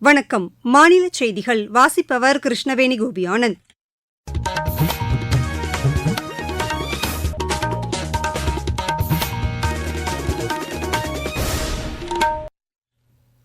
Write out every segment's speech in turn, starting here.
வணக்கம். மாநில செய்திகள். வாசிப்பவர் கிருஷ்ணவேணி கோபி ஆனந்த்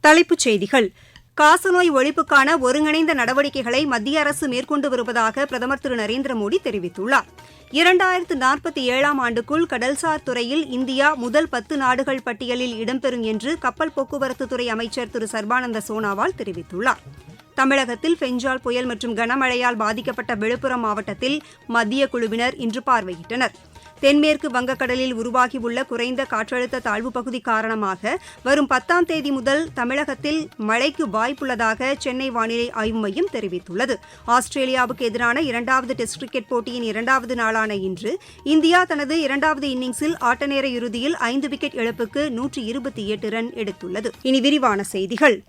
தலைப்புச் செய்திகள். காசநோய் ஒழிப்புக்கான ஒருங்கிணைந்த நடவடிக்கைகளை மத்திய அரசு மேற்கொண்டு வருவதாக பிரதமர் திரு நரேந்திர மோடி தெரிவித்துள்ளார். இரண்டாயிரத்து நாற்பத்தி ஏழாம் ஆண்டுக்குள் கடல்சார் துறையில் இந்தியா முதல் பத்து நாடுகள் பட்டியலில் இடம்பெறும் என்று கப்பல் போக்குவரத்துத்துறை அமைச்சர் திரு சர்பானந்த சோனாவால் தெரிவித்துள்ளார். தமிழகத்தில் பெஞ்சால் புயல் மற்றும் கனமழையால் பாதிக்கப்பட்ட விழுப்புரம் மாவட்டத்தில் மத்திய குழுவினர் இன்று பார்வையிட்டனர். தென்மேற்கு வங்கக்கடலில் உருவாகியுள்ள குறைந்த காற்றழுத்த தாழ்வுப் பகுதி காரணமாக வரும் பத்தாம் தேதி முதல் தமிழகத்தில் மழைக்கு வாய்ப்புள்ளதாக சென்னை வானிலை ஆய்வு மையம் தெரிவித்துள்ளது. ஆஸ்திரேலியாவுக்கு எதிரான இரண்டாவது டெஸ்ட் கிரிக்கெட் போட்டியின் இரண்டாவது நாளான இன்று இந்தியா தனது இரண்டாவது இன்னிங்ஸில் ஆட்டநேர இறுதியில் ஐந்து விக்கெட் இழப்புக்கு நூற்றி இருபத்தி எட்டு ரன் எடுத்துள்ளது. இனி விரிவான செய்திகள்.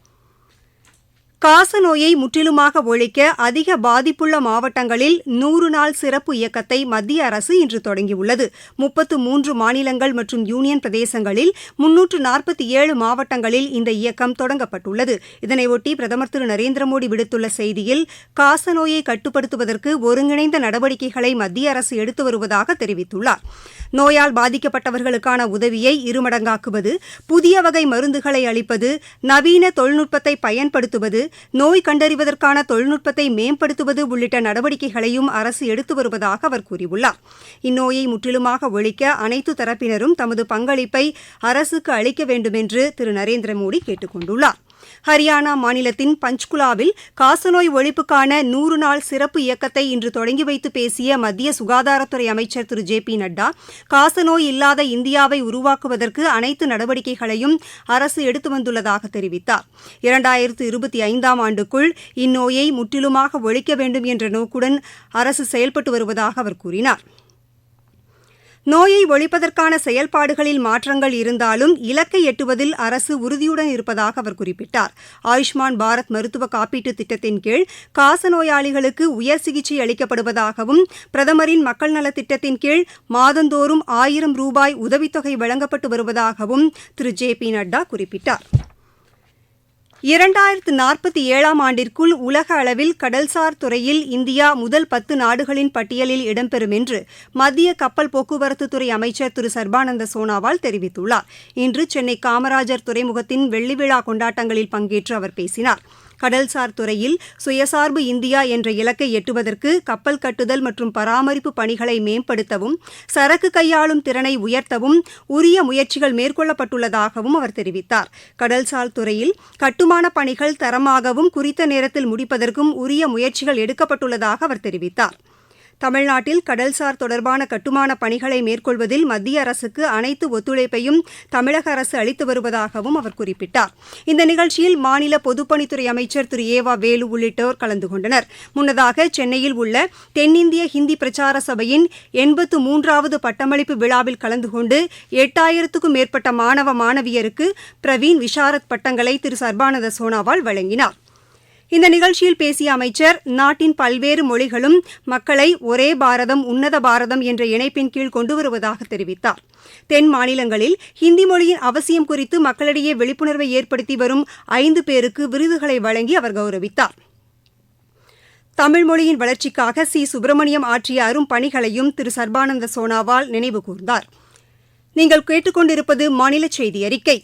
காசநோயை முற்றிலுமாக ஒழிக்க அதிக பாதிப்புள்ள மாவட்டங்களில் நூறு நாள் சிறப்பு இயக்கத்தை மத்திய அரசு இன்று தொடங்கியுள்ளது. முப்பத்து மூன்று மாநிலங்கள் மற்றும் யூனியன் பிரதேசங்களில் முன்னூற்று நாற்பத்தி ஏழு மாவட்டங்களில் இந்த இயக்கம் தொடங்கப்பட்டுள்ளது. இதனையொட்டி பிரதமர் திரு நரேந்திர மோடி விடுத்துள்ள செய்தியில் காசநோயை கட்டுப்படுத்துவதற்கு ஒருங்கிணைந்த நடவடிக்கைகளை மத்திய அரசு எடுத்து வருவதாக தெரிவித்துள்ளார். நோயால் பாதிக்கப்பட்டவர்களுக்கான உதவியை இருமடங்காக்குவது புதிய வகை மருந்துகளை அளிப்பது நவீன தொழில்நுட்பத்தை பயன்படுத்துவது நோய் கண்டறிவதற்கான தொழில்நுட்பத்தை மேம்படுத்துவது உள்ளிட்ட நடவடிக்கைகளையும் அரசு எடுத்து வருவதாக அவர் கூறியுள்ளார். இந்நோயை முற்றிலுமாக ஒழிக்க அனைத்து தரப்பினரும் தமது பங்களிப்பை அரசுக்கு அளிக்க வேண்டுமென்று திரு. நரேந்திர மோடி கேட்டுக் கொண்டுள்ளார் ஹரியானா மாநிலத்தின் பஞ்ச்குலாவில் காசநோய் ஒழிப்புக்கான நூறு நாள் சிறப்பு இயக்கத்தை இன்று தொடங்கி வைத்து பேசிய மத்திய சுகாதாரத்துறை அமைச்சர் திரு ஜே பி நட்டா காசநோய் இல்லாத இந்தியாவை உருவாக்குவதற்கு அனைத்து நடவடிக்கைகளையும் அரசு எடுத்து வந்துள்ளதாக தெரிவித்தார். இரண்டாயிரத்து இருபத்தி ஐந்தாம் ஆண்டுக்குள் இந்நோயை முற்றிலுமாக ஒழிக்க வேண்டும் என்ற நோக்குடன் அரசு செயல்பட்டு வருவதாக அவர் கூறினார். நோயை ஒழிப்பதற்கான செயல்பாடுகளில் மாற்றங்கள் இருந்தாலும் இலக்கை எட்டுவதில் அரசு உறுதியுடன் இருப்பதாக அவர் குறிப்பிட்டார். ஆயுஷ்மான் பாரத் மருத்துவ காப்பீட்டு திட்டத்தின் கீழ் காசநோயாளிகளுக்கு உயர் சிகிச்சை அளிக்கப்படுவதாகவும் பிரதமரின் மக்கள் நலத் திட்டத்தின் கீழ் மாதந்தோறும் ஆயிரம் ரூபாய் உதவித்தொகை வழங்கப்பட்டு வருவதாகவும் திரு ஜே பி நட்டா குறிப்பிட்டார். இரண்டாயிரத்து நாற்பத்தி ஏழாம் ஆண்டிற்குள் உலக அளவில் கடல்சார் துறையில் இந்தியா முதல் பத்து நாடுகளின் பட்டியலில் இடம்பெறும் என்று மத்திய கப்பல் போக்குவரத்துத்துறை அமைச்சர் திரு சர்பானந்த சோனாவால் தெரிவித்துள்ளார். இன்று சென்னை காமராஜர் துறைமுகத்தின் வெள்ளி விழா கொண்டாட்டங்களில் பங்கேற்று அவர் பேசினார். கடல்சார் துறையில் சுயசார்பு இந்தியா என்ற இலக்கை எட்டுவதற்கு கப்பல் கட்டுதல் மற்றும் பராமரிப்பு பணிகளை மேம்படுத்தவும் சரக்கு கையாளும் திறனை உயர்த்தவும் உரிய முயற்சிகள் மேற்கொள்ளப்பட்டுள்ளதாகவும் அவர் தெரிவித்தார். கடல்சார் துறையில் கட்டுமான பணிகள் தரமாகவும் குறித்த நேரத்தில் முடிப்பதற்கும் உரிய முயற்சிகள் எடுக்கப்பட்டுள்ளதாக அவர் தெரிவித்தார். தமிழ்நாட்டில் கடல்சார் தொடர்பான கட்டுமான பணிகளை மேற்கொள்வதில் மத்திய அரசுக்கு அனைத்து ஒத்துழைப்பையும் தமிழக அரசு அளித்து வருவதாகவும் அவர் குறிப்பிட்டார். இந்த நிகழ்ச்சியில் மாநில பொதுப்பணித்துறை அமைச்சர் திரு. ஏவா வேலு உள்ளிட்டோர் கலந்து கொண்டனர். முன்னதாக சென்னையில் உள்ள தென்னிந்திய ஹிந்தி பிரச்சார சபையின் எண்பத்து மூன்றாவது பட்டமளிப்பு விழாவில் கலந்து கொண்டு எட்டாயிரத்துக்கும் மேற்பட்ட மாணவ மாணவியருக்கு பிரவீன் விஷாரத் பட்டங்களை திரு. சர்பானந்த சோனாவால் வழங்கினார். இந்த நிகழ்ச்சியில் பேசிய அமைச்சர் நாட்டின் பல்வேறு மொழிகளும் மக்களை ஒரே பாரதம் உன்னத பாரதம் என்ற இணைப்பின் கீழ் கொண்டு வருவதாக தெரிவித்தார். தென் மாநிலங்களில் ஹிந்தி மொழியின் அவசியம் குறித்து மக்களிடையே விழிப்புணர்வை ஏற்படுத்தி வரும் ஐந்து பேருக்கு விருதுகளை வழங்கி அவர் கௌரவித்தார். தமிழ் மொழியின் வளர்ச்சிக்காக சி. சுப்பிரமணியம் ஆற்றிய அரும் பணிகளையும் திரு. சர்பானந்த சோனாவால் நினைவு கூர்ந்தார். நீங்கள் கேட்டுக்கொண்டிருப்பது மாநில செய்தி அறிக்கை.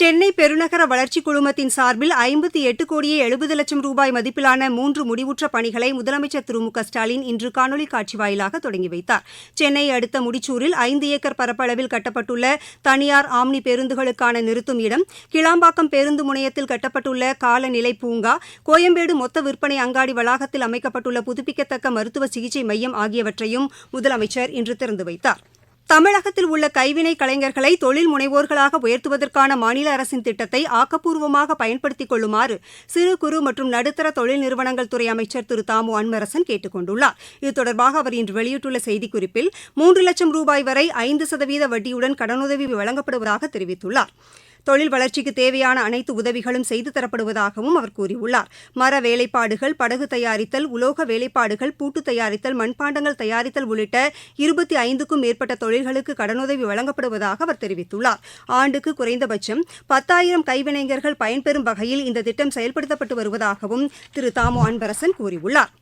சென்னை பெருநகர வளர்ச்சிக் குழுமத்தின் சார்பில் ஐம்பத்தி எட்டு கோடியே எழுபது லட்சம் ரூபாய் மதிப்பிலான மூன்று முடிவுற்ற பணிகளை முதலமைச்சர் திரு மு க ஸ்டாலின் இன்று காணொலி காட்சி வாயிலாக தொடங்கி வைத்தார். சென்னை அடுத்த முடிச்சூரில் ஐந்து ஏக்கர் பரப்பளவில் கட்டப்பட்டுள்ள தனியார் ஆம்னி பேருந்துகளுக்கான நிறுத்தும் இடம் கிளாம்பாக்கம் பேருந்து முனையத்தில் கட்டப்பட்டுள்ள காலநிலை பூங்கா கோயம்பேடு மொத்த விற்பனை அங்காடி வளாகத்தில் அமைக்கப்பட்டுள்ள புதுப்பிக்கத்தக்க மருத்துவ சிகிச்சை மையம் ஆகியவற்றையும் முதலமைச்சர் இன்று திறந்து வைத்தார். தமிழகத்தில் உள்ள கைவினை கலைஞர்களை தொழில் முனைவோர்களாக உயர்த்துவதற்கான மாநில அரசின் திட்டத்தை ஆக்கப்பூர்வமாக பயன்படுத்திக் கொள்ளுமாறு சிறு குறு மற்றும் நடுத்தர தொழில் நிறுவனங்கள் துறை அமைச்சர் திரு. தாமு அன்பரசன் கேட்டுக் கொண்டுள்ளார். இது தொடர்பாக அவர் இன்று வெளியிட்டுள்ள செய்திக்குறிப்பில் மூன்று லட்சம் ரூபாய் வரை ஐந்து சதவீத வட்டியுடன் கடனுதவி வழங்கப்படுவதாக தெரிவித்துள்ளார். தொழில் வளர்ச்சிக்கு தேவையான அனைத்து உதவிகளும் செய்து தரப்படுவதாகவும் அவர் கூறியுள்ளார். மர வேலைப்பாடுகள் படகு தயாரித்தல் உலோக வேலைப்பாடுகள் பூட்டு தயாரித்தல் மண்பாண்டங்கள் தயாரித்தல் உள்ளிட்ட இருபத்தி ஐந்துக்கும் மேற்பட்ட தொழில்களுக்கு கடனுதவி வழங்கப்படுவதாக அவர் தெரிவித்துள்ளார். ஆண்டுக்கு குறைந்தபட்சம் பத்தாயிரம் கைவினைஞர்கள் பயன்பெறும் வகையில் இந்த திட்டம் செயல்படுத்தப்பட்டு வருவதாகவும் திரு தாமோ அன்பரசன் கூறியுள்ளார்.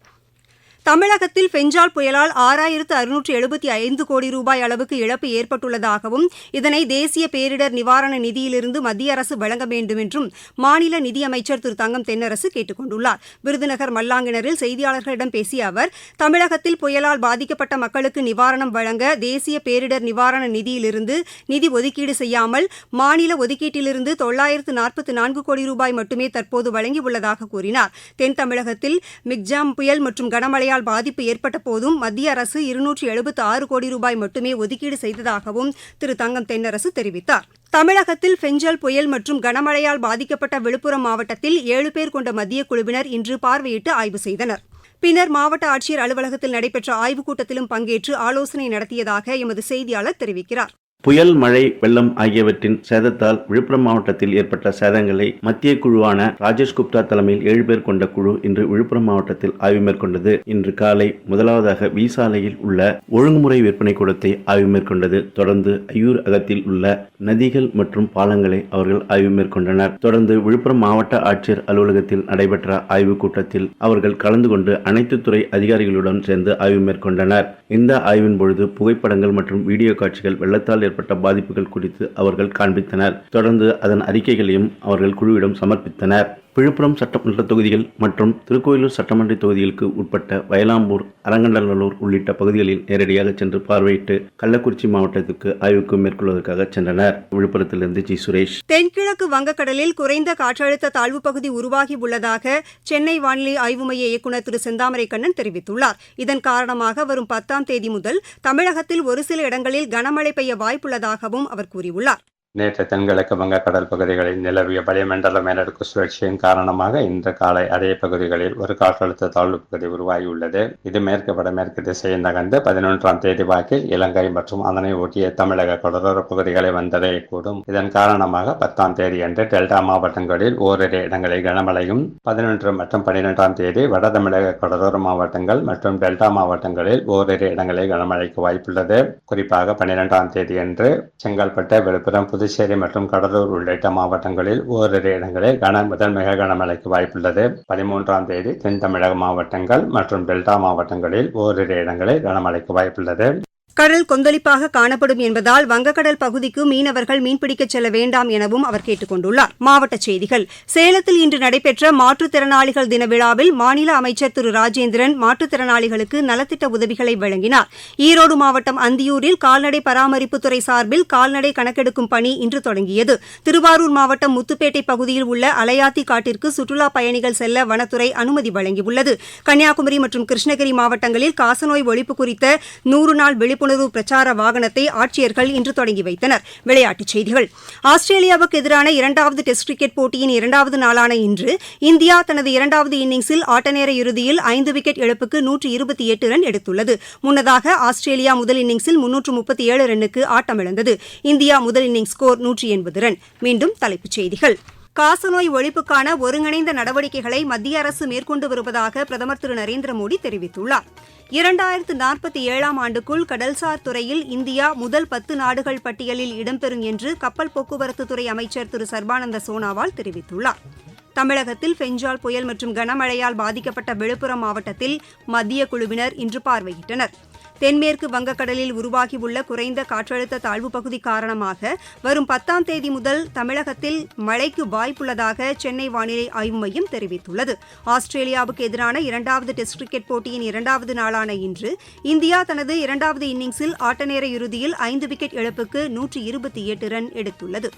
தமிழகத்தில் பெஞ்சால் புயலால் ஆறாயிரத்து அறுநூற்று எழுபத்தி ஐந்து கோடி ரூபாய் அளவுக்கு இழப்பு ஏற்பட்டுள்ளதாகவும் இதனை தேசிய பேரிடர் நிவாரண நிதியிலிருந்து மத்திய அரசு வழங்க வேண்டும் என்றும் மாநில நிதியமைச்சர் திரு தங்கம் தென்னரசு கேட்டுக் கொண்டுள்ளார். விருதுநகர் மல்லாங்கிணரில் செய்தியாளர்களிடம் பேசிய அவர் தமிழகத்தில் புயலால் பாதிக்கப்பட்ட மக்களுக்கு நிவாரணம் வழங்க தேசிய பேரிடர் நிவாரண நிதியிலிருந்து நிதி ஒதுக்கீடு செய்யாமல் மாநில ஒதுக்கீட்டிலிருந்து தொள்ளாயிரத்து நாற்பத்தி நான்கு கோடி ரூபாய் மட்டுமே தற்போது வழங்கியுள்ளதாக கூறினார். தென் தமிழகத்தில் மிக்ஜாம் புயல் மற்றும் கனமழையால் புயலால் பாதிப்பு ஏற்பட்ட போதும் மத்திய அரசு இருநூற்று எழுபத்து ஆறு கோடி ரூபாய் மட்டுமே ஒதுக்கீடு செய்ததாகவும் திரு தங்கம் தென்னரசு தெரிவித்தார். தமிழகத்தில் பெஞ்சல் புயல் மற்றும் கனமழையால் பாதிக்கப்பட்ட விழுப்புரம் மாவட்டத்தில் ஏழு பேர் கொண்ட மத்திய குழுவினர் இன்று பார்வையிட்டு ஆய்வு செய்தனர். பின்னர் மாவட்ட ஆட்சியர் அலுவலகத்தில் நடைபெற்ற ஆய்வுக் கூட்டத்திலும் பங்கேற்று ஆலோசனை நடத்தியதாக எமது செய்தியாளர் தெரிவிக்கிறார். புயல் மழை வெள்ளம் ஆகியவற்றின் சேதத்தால் விழுப்புரம் மாவட்டத்தில் ஏற்பட்ட சேதங்களை மத்திய குழுவான ராஜேஷ் குப்தா தலைமையில் ஏழு பேர் கொண்ட குழு இன்று விழுப்புரம் மாவட்டத்தில் ஆய்வு மேற்கொண்டது. இன்று காலை முதலாவதாக வீசாலையில் உள்ள ஒழுங்குமுறை விற்பனை கூடத்தை ஆய்வு மேற்கொண்டது. தொடர்ந்து ஐயூர் அகத்தில் உள்ள நதிகள் மற்றும் பாலங்களை அவர்கள் ஆய்வு மேற்கொண்டனர். தொடர்ந்து விழுப்புரம் மாவட்ட ஆட்சியர் அலுவலகத்தில் நடைபெற்ற ஆய்வுக் கூட்டத்தில் அவர்கள் கலந்து கொண்டு அனைத்து துறை அதிகாரிகளுடன் சேர்ந்து ஆய்வு மேற்கொண்டனர். இந்த ஆய்வின் பொழுது புகைப்படங்கள் மற்றும் வீடியோ காட்சிகள் வெள்ளத்தால் ஏற்பட்ட பாதிப்புகள் குறித்து அவர்கள் காண்பித்தனர். தொடர்ந்து அதன் அறிக்கைகளையும் அவர்கள் குழுவிடம் சமர்ப்பித்தனர். விழுப்புரம் சட்டமன்ற தொகுதிகள் மற்றும் திருக்கோயிலூர் சட்டமன்ற தொகுதிகளுக்கு உட்பட்ட வயலாம்பூர் அரங்கண்டநல்லூர் உள்ளிட்ட பகுதிகளில் நேரடியாக சென்று பார்வையிட்டு கள்ளக்குறிச்சி மாவட்டத்திற்கு ஆய்வுக்கு மேற்கொள்வதற்காக சென்றனர். விழுப்புரத்திலிருந்து ஜி. சுரேஷ். தென்கிழக்கு வங்கக்கடலில் குறைந்த காற்றழுத்த தாழ்வு பகுதி உருவாகி உள்ளதாக சென்னை வானிலை ஆய்வு மைய இயக்குநர் திரு செந்தாமரை கண்ணன் தெரிவித்துள்ளார். இதன் காரணமாக வரும் பத்தாம் தேதி முதல் தமிழகத்தில் ஒரு சில இடங்களில் கனமழை பெய்ய வாய்ப்புள்ளதாகவும் அவர் கூறியுள்ளார். நேற்று தென்கிழக்கு வங்கக்கடல் பகுதிகளில் நிலவிய வளிமண்டல மேலடுக்கு சுழற்சியின் காரணமாக இன்று காலை அதே பகுதிகளில் ஒரு காற்றழுத்த தாழ்வு பகுதி உருவாகியுள்ளது. இது மேற்கு வடமேற்கு திசையை நகர்ந்து பதினொன்றாம் தேதி வாக்கில் இலங்கை மற்றும் அதனை ஒட்டிய தமிழக கடலோர பகுதிகளை வந்தடையக்கூடும் இதன் காரணமாக பத்தாம் தேதி அன்று டெல்டா மாவட்டங்களில் ஓரிரு இடங்களில் கனமழையும் பதினொன்று மற்றும் பனிரெண்டாம் தேதி வட தமிழக கடலோர மாவட்டங்கள் மற்றும் டெல்டா மாவட்டங்களில் ஓரிரு இடங்களில் கனமழைக்கு வாய்ப்புள்ளது. குறிப்பாக பனிரெண்டாம் தேதி அன்று செங்கல்பட்டு விழுப்புரம் புதுச்சேரி மற்றும் கடலூர் உள்ளிட்ட மாவட்டங்களில் ஓரிரு இடங்களில் கன முதல் மிக கனமழைக்கு வாய்ப்புள்ளது. பதிமூன்றாம் தேதி தென் தமிழக மாவட்டங்கள் மற்றும் டெல்டா மாவட்டங்களில் ஓரிரு இடங்களில் கனமழைக்கு வாய்ப்புள்ளது. கடல் கொந்தளிப்பாக காணப்படும் என்பதால் வங்கக்கடல் பகுதிக்கு மீனவர்கள் மீன்பிடிக்கச் செல்ல வேண்டாம் எனவும் அவர் கேட்டுக் கொண்டுள்ளார். மாவட்ட செய்திகள். சேலத்தில் இன்று நடைபெற்ற மாற்றுத்திறனாளிகள் தின விழாவில் மாநில அமைச்சர் திரு ராஜேந்திரன் மாற்றுத்திறனாளிகளுக்கு நலத்திட்ட உதவிகளை வழங்கினார். ஈரோடு மாவட்டம் அந்தியூரில் கால்நடை பராமரிப்புத்துறை சார்பில் கால்நடை கணக்கெடுக்கும் பணி இன்று தொடங்கியது. திருவாரூர் மாவட்டம் முத்துப்பேட்டை பகுதியில் உள்ள அலையாத்தி காட்டிற்கு சுற்றுலாப் பயணிகள் செல்ல வனத்துறை அனுமதி வழங்கியுள்ளது. கன்னியாகுமரி மற்றும் கிருஷ்ணகிரி மாவட்டங்களில் காசநோய் ஒழிப்பு குறித்த நூறு நாள் விழிப்புணர்வு விழிப்புணர்வு பிரச்சார வாகனத்தை ஆட்சியர்கள் இன்று தொடங்கி வைத்தனர். விளையாட்டுச் செய்திகள். ஆஸ்திரேலியாவுக்கு எதிரான இரண்டாவது டெஸ்ட் கிரிக்கெட் போட்டியின் இரண்டாவது நாளான இன்று இந்தியா தனது இரண்டாவது இன்னிங்ஸில் ஆட்டநேர இறுதியில் ஐந்து விக்கெட் இழப்புக்கு நூற்று இருபத்தி எட்டு ரன் எடுத்துள்ளது. முன்னதாக ஆஸ்திரேலியா முதல் இன்னிங்ஸில் முன்னூற்று முப்பத்தி ஏழு ரன்னுக்கு ஆட்டமிழந்தது. இந்தியா முதல் இன்னிங்ஸ் ஸ்கோர் நூற்றி எண்பது ரன். மீண்டும் தலைப்புச் செய்திகள். காசநோய் ஒழிப்புக்கான ஒருங்கிணைந்த நடவடிக்கைகளை மத்திய அரசு மேற்கொண்டு வருவதாக பிரதமர் திரு நரேந்திர மோடி தெரிவித்துள்ளார். இரண்டாயிரத்து நாற்பத்தி ஏழாம் ஆண்டுக்குள் கடல்சார் துறையில் இந்தியா முதல் பத்து நாடுகள் பட்டியலில் இடம்பெறும் என்று கப்பல் போக்குவரத்துத்துறை அமைச்சர் திரு சர்பானந்த சோனாவால் தெரிவித்துள்ளார். தமிழகத்தில் பெஞ்சால் புயல் மற்றும் கனமழையால் பாதிக்கப்பட்ட விழுப்புரம் மாவட்டத்தில் மத்திய குழுவினர் இன்று பார்வையிட்டனர். தென்மேற்கு வங்கக்கடலில் உருவாகியுள்ள குறைந்த காற்றழுத்த தாழ்வு பகுதி காரணமாக வரும் பத்தாம் தேதி முதல் தமிழகத்தில் மழைக்கு வாய்ப்புள்ளதாக சென்னை வானிலை ஆய்வு மையம் தெரிவித்துள்ளது. ஆஸ்திரேலியாவுக்கு எதிரான இரண்டாவது டெஸ்ட் கிரிக்கெட் போட்டியின் இரண்டாவது நாளான இன்று இந்தியா தனது இரண்டாவது இன்னிங்ஸில் ஆட்டநேர இறுதியில் ஐந்து விக்கெட் இழப்புக்கு நூற்றி இருபத்தி எட்டு ரன் எடுத்துள்ளது.